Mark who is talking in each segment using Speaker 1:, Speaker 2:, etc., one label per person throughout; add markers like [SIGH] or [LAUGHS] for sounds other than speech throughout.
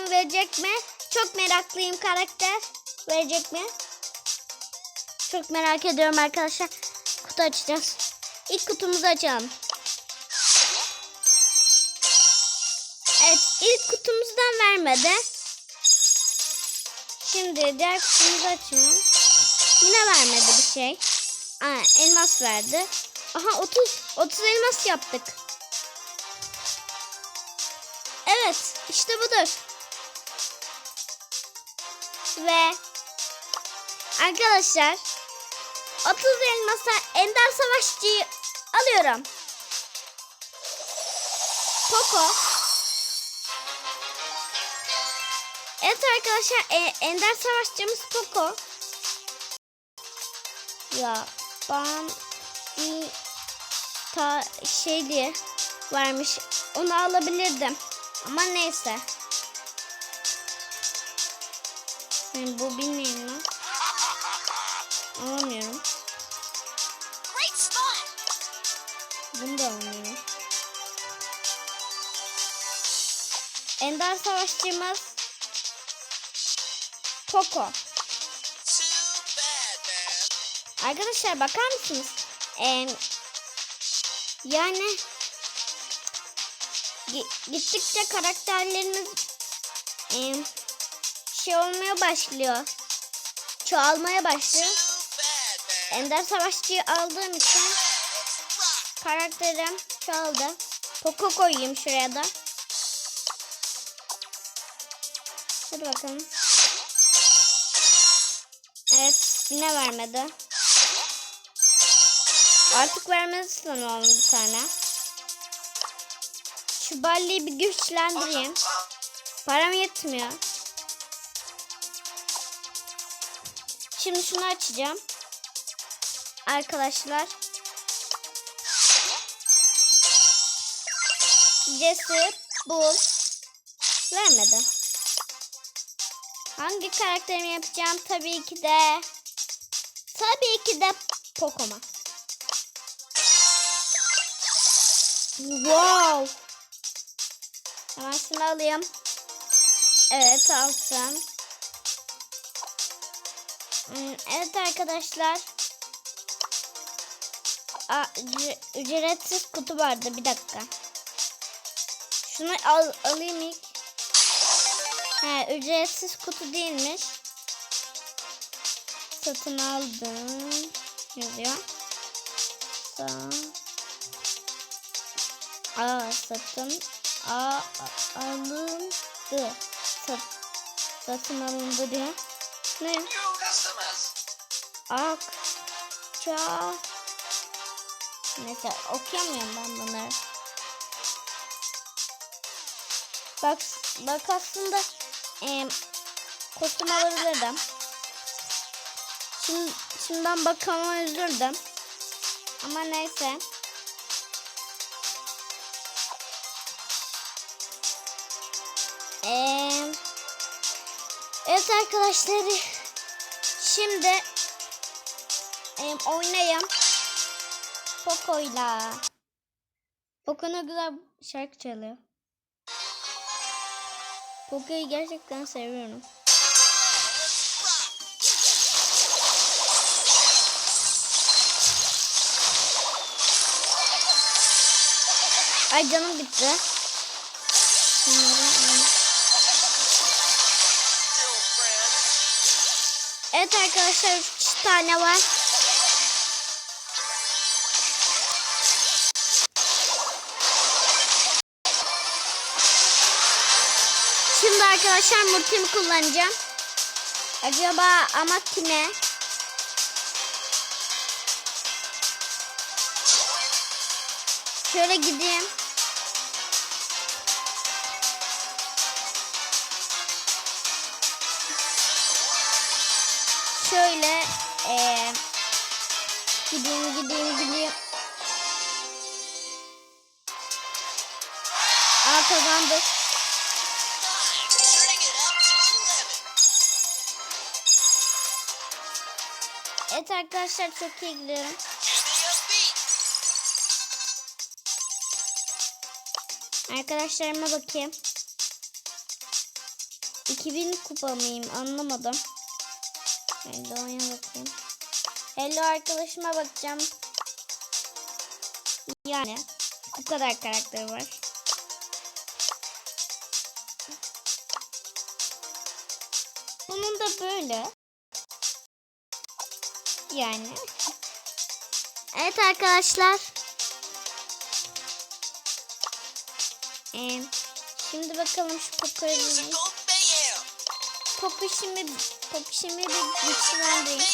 Speaker 1: Bakın verecek mi? Çok meraklıyım karakter. Verecek mi? Çok merak ediyorum arkadaşlar. Kutu açacağız. İlk kutumuzu açalım. Evet ilk kutumuzdan vermedi. Şimdi diğer kutumuzu açıyorum. Yine vermedi bir şey. Aa, elmas verdi. Aha 30 30 elmas yaptık. Evet işte budur. Ve arkadaşlar 30 elmasa Ender Savaşçı'yı alıyorum. Poco. Evet arkadaşlar e, Ender Savaşçımız Poco. Ya ben bir ta şey diye varmış. Onu alabilirdim. Ama neyse. Yani bu bilmiyorum lan. Alamıyorum. Bunu da alamıyorum. Ender Savaşçımız Poco. Arkadaşlar bakar mısınız? Ee, yani gittikçe karakterlerimiz ee, şey olmaya başlıyor. Çoğalmaya başlıyor. Ender Savaşçı'yı aldığım için karakterim çoğaldı. Poco koyayım şuraya da. Hadi bakalım. Evet yine vermedi. Artık vermesi sanıyorum bir tane. Şu balliyi bir güçlendireyim. Param yetmiyor. Şimdi şunu açacağım. Arkadaşlar. Cesur, bul. Vermedi. Hangi karakterimi yapacağım? Tabii ki de tabii ki de Pokemon. Wow. Hemen şunu alayım. Evet alsın. Hmm, Evet arkadaşlar. Ücretsiz kutu vardı. Bir dakika. Şunu al, alayım ilk. He, ücretsiz kutu değilmiş. Satın aldım. Yazıyor. Sa Aa, satın A alındı. Sat, satın alındı diyor. Ne? Akça Neyse okuyamıyorum ben bunları. Bak bak aslında e, kostüm alabilirdim. Şimdi, şimdi ben bakama üzüldüm. Ama neyse. Eee Evet arkadaşlar. Şimdi em, oynayayım. Poco'yla. Poco ne güzel şarkı çalıyor. Poco'yu gerçekten seviyorum. Ay canım bitti. Şunları Evet arkadaşlar 3 tane var. Şimdi arkadaşlar multimi kullanacağım. Acaba ama kime? Şöyle gideyim. Şöyle eee gideyim gideyim gideyim. Aa kazandık.
Speaker 2: Turning it up to 11.
Speaker 1: Evet arkadaşlar çok iyi gidiyorum. Arkadaşlarıma bakayım. 2000 kupa mıyım anlamadım. Hello'ya bakayım. Hello arkadaşıma bakacağım. Yani bu kadar karakter var. Bunun da böyle. Yani. Evet arkadaşlar. Ee, şimdi bakalım şu
Speaker 2: mayhem.
Speaker 1: Poco şimdi bir güçlendireyim.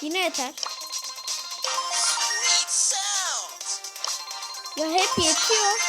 Speaker 1: Yine yeter. Ya hep yetiyor.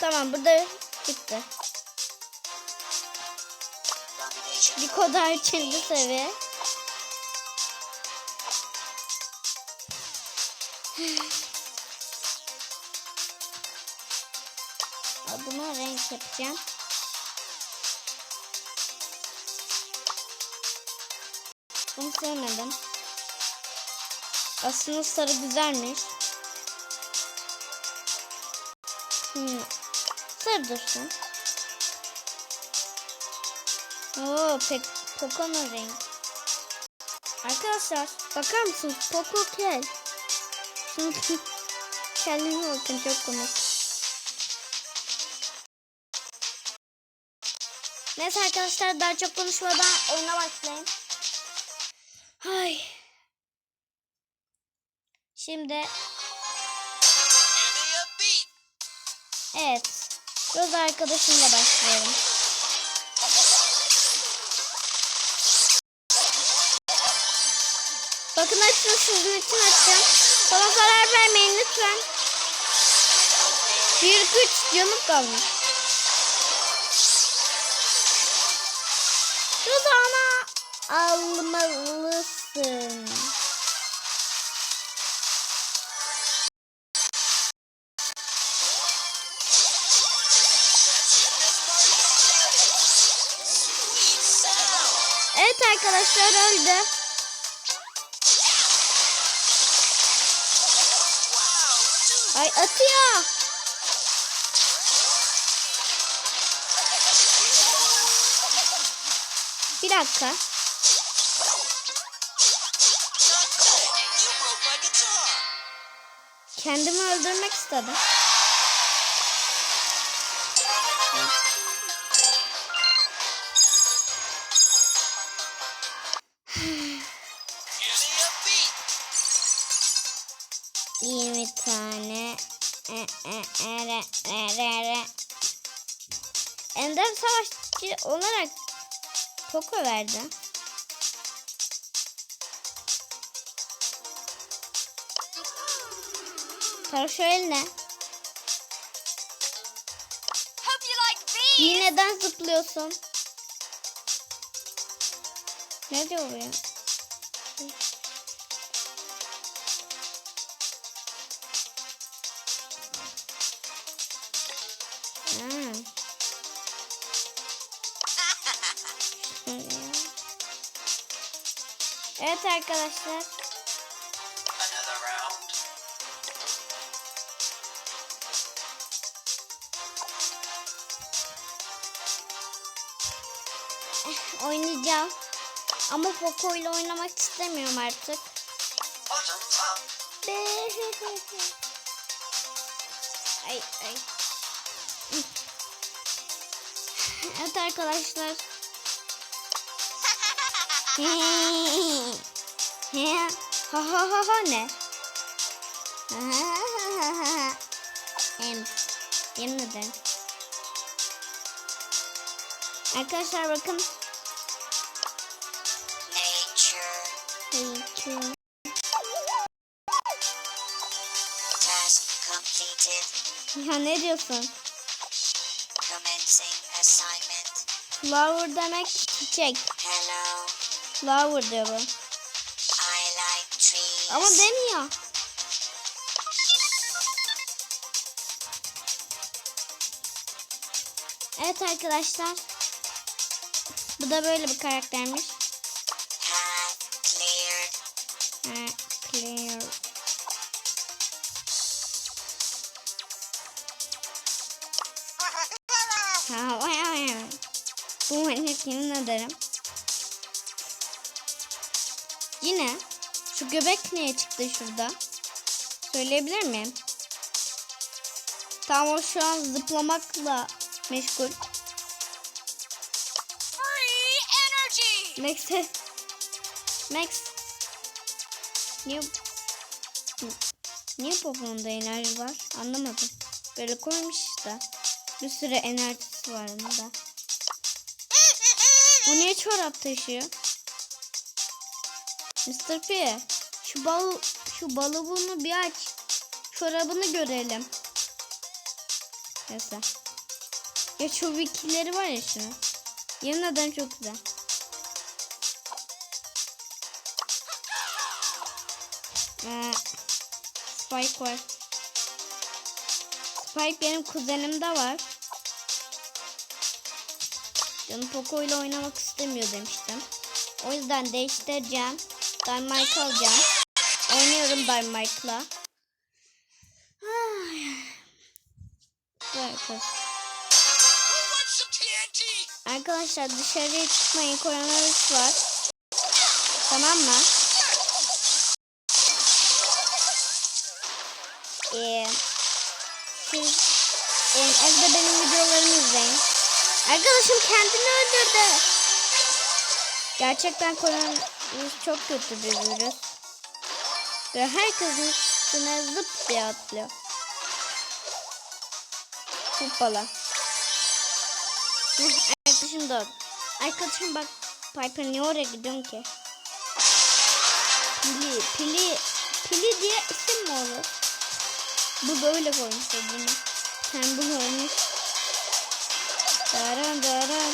Speaker 1: Tamam burada bitti. Bir koda üçüncü seviye. Adına renk yapacağım. Sevmedim. Aslında sarı güzelmiş. Hmm. Sarı dursun. Oo, pek Poco'nun renk. Arkadaşlar bakar mısınız? Poco kel. Şimdi [LAUGHS] kendine bakın çok komik. Neyse arkadaşlar daha çok konuşmadan oyuna başlayayım. Ay. Şimdi evet. Göz arkadaşımla başlayalım. Bakın açın sizin için açacağım. Bana zarar vermeyin lütfen. Bir güç canım kalmış. Dudağına almalısın. Evet arkadaşlar öldü. Ay atıyor. Bir dakika. Kendimi öldürmek istedim. [SIGHS] 20 tane. E, e, e, re. Ender Savaşçı olarak Poco verdi.
Speaker 2: Like beats.
Speaker 1: Yine neden zıplıyorsun? Ne diyor ya? Ha. [LAUGHS] Evet arkadaşlar. Oynayacağım. Ama Poco ile oynamak istemiyorum artık. [LAUGHS] Ay ay. [LAUGHS] Evet arkadaşlar. ha ha ha ha ne? Em, yemin ederim. Arkadaşlar bakın.
Speaker 2: Completed.
Speaker 1: Ya ne diyorsun? Flower demek çiçek.
Speaker 2: Hello.
Speaker 1: Flower diyor bu.
Speaker 2: Like.
Speaker 1: Ama demiyor. Evet arkadaşlar. Bu da böyle bir karaktermiş. Clear. Ha, vay, vay, vay. Bu gelecek yemin ederim. Yine şu göbek niye çıktı şurada? Söyleyebilir miyim? Tam o şu an zıplamakla meşgul.
Speaker 2: Free energy!
Speaker 1: Max'e Max Niye Niye popomda enerji var? Anlamadım. Böyle koymuş işte. Bir sürü enerjisi var onda. Bu niye çorap taşıyor? Mr. P. Şu bal şu balığını bir aç. Çorabını görelim. Neyse. Ya şu wikileri var ya şunu. Ederim çok güzel. Ee, Spike var. Spike benim kuzenimde var. Canım Poco ile oynamak istemiyor demiştim. O yüzden değiştireceğim. Dynamite alacağım. Oynuyorum Dynamite'la. Arkadaşlar dışarıya çıkmayın. Koronavirüs var. Tamam mı? Ee, siz e, evde benim videolarımı izleyin. Arkadaşım kendini öldürdü. Gerçekten koronavirüs çok kötü bir virüs. Ve herkesin üstüne zıp diye atlıyor. Hoppala. Arkadaşım da Arkadaşım bak Piper niye oraya gidiyorsun ki? Pili, pili, pili diye isim mi olur? Bu böyle koymuş bunu. Sen bu koymuş. Daran daran.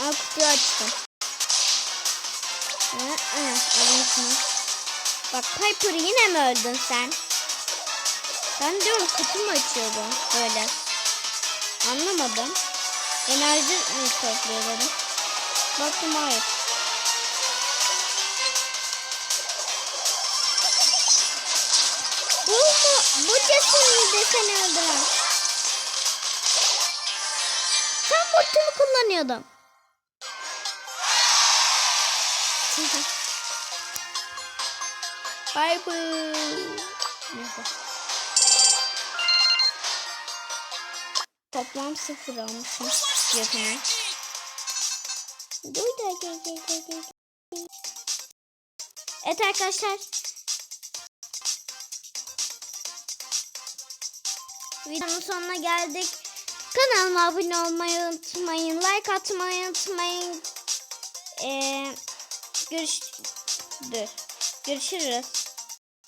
Speaker 1: Aa kutuyu açtım. Alın şunu. Bak Piper yine mi öldün sen? Ben diyorum kutu mu açıyordum böyle. Anlamadım. Enerji mi topluyor dedim. Baktım hayır. Bu cesim de seni öldüren. Sen ultimi kullanıyordun. [LAUGHS] Bye bye. Toplam sıfır almışım yeteneği. Dur da gel. Evet arkadaşlar. Videonun sonuna geldik. Kanalıma abone olmayı unutmayın. Like atmayı unutmayın. Ee, görüş... Dur. Görüşürüz.